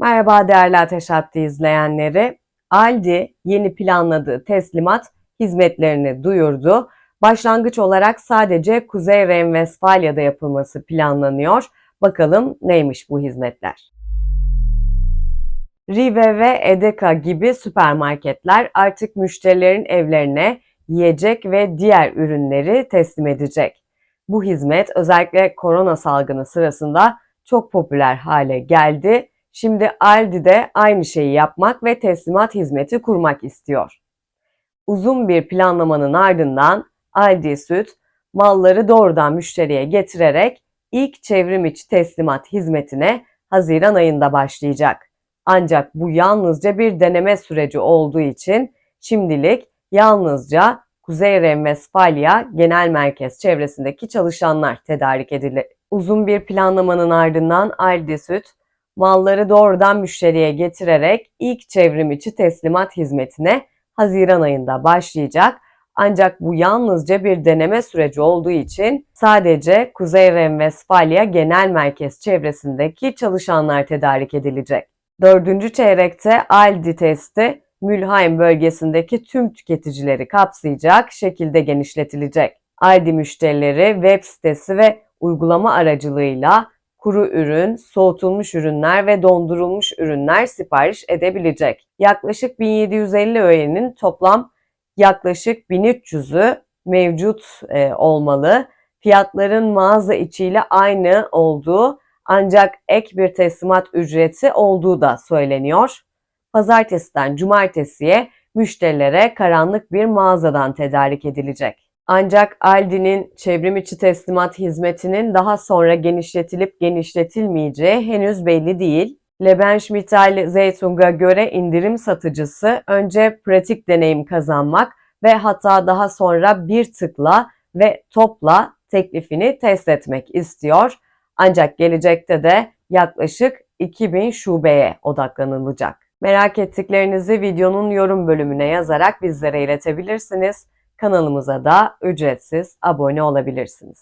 Merhaba değerli Ateş Hattı izleyenleri. Aldi yeni planladığı teslimat hizmetlerini duyurdu. Başlangıç olarak sadece Kuzey Ren-Vestfalya'da yapılması planlanıyor. Bakalım neymiş bu hizmetler? Rive ve Edeka gibi süpermarketler artık müşterilerin evlerine yiyecek ve diğer ürünleri teslim edecek. Bu hizmet özellikle korona salgını sırasında çok popüler hale geldi. Şimdi Aldi de aynı şeyi yapmak ve teslimat hizmeti kurmak istiyor. Uzun bir planlamanın ardından Aldi Süt malları doğrudan müşteriye getirerek ilk çevrim içi teslimat hizmetine Haziran ayında başlayacak. Ancak bu yalnızca bir deneme süreci olduğu için şimdilik yalnızca Kuzey Ren-Vestfalya Genel Merkez çevresindeki çalışanlar tedarik edilir. Uzun bir planlamanın ardından Aldi Süt malları doğrudan müşteriye getirerek ilk çevrim içi teslimat hizmetine Haziran ayında başlayacak. Ancak bu yalnızca bir deneme süreci olduğu için sadece Kuzey Ren-Vestfalya Genel Merkez çevresindeki çalışanlar tedarik edilecek. Dördüncü çeyrekte Aldi testi Mülheim bölgesindeki tüm tüketicileri kapsayacak şekilde genişletilecek. Aldi müşterileri web sitesi ve uygulama aracılığıyla kuru ürün, soğutulmuş ürünler ve dondurulmuş ürünler sipariş edebilecek. Yaklaşık 1750 öğenin toplam yaklaşık 1300'ü mevcut e, olmalı. Fiyatların mağaza içiyle aynı olduğu ancak ek bir teslimat ücreti olduğu da söyleniyor. Pazartesiden cumartesiye müşterilere karanlık bir mağazadan tedarik edilecek. Ancak Aldi'nin çevrim içi teslimat hizmetinin daha sonra genişletilip genişletilmeyeceği henüz belli değil. Lebenschmittal Zeytung'a göre indirim satıcısı önce pratik deneyim kazanmak ve hatta daha sonra bir tıkla ve topla teklifini test etmek istiyor. Ancak gelecekte de yaklaşık 2000 şubeye odaklanılacak. Merak ettiklerinizi videonun yorum bölümüne yazarak bizlere iletebilirsiniz. Kanalımıza da ücretsiz abone olabilirsiniz.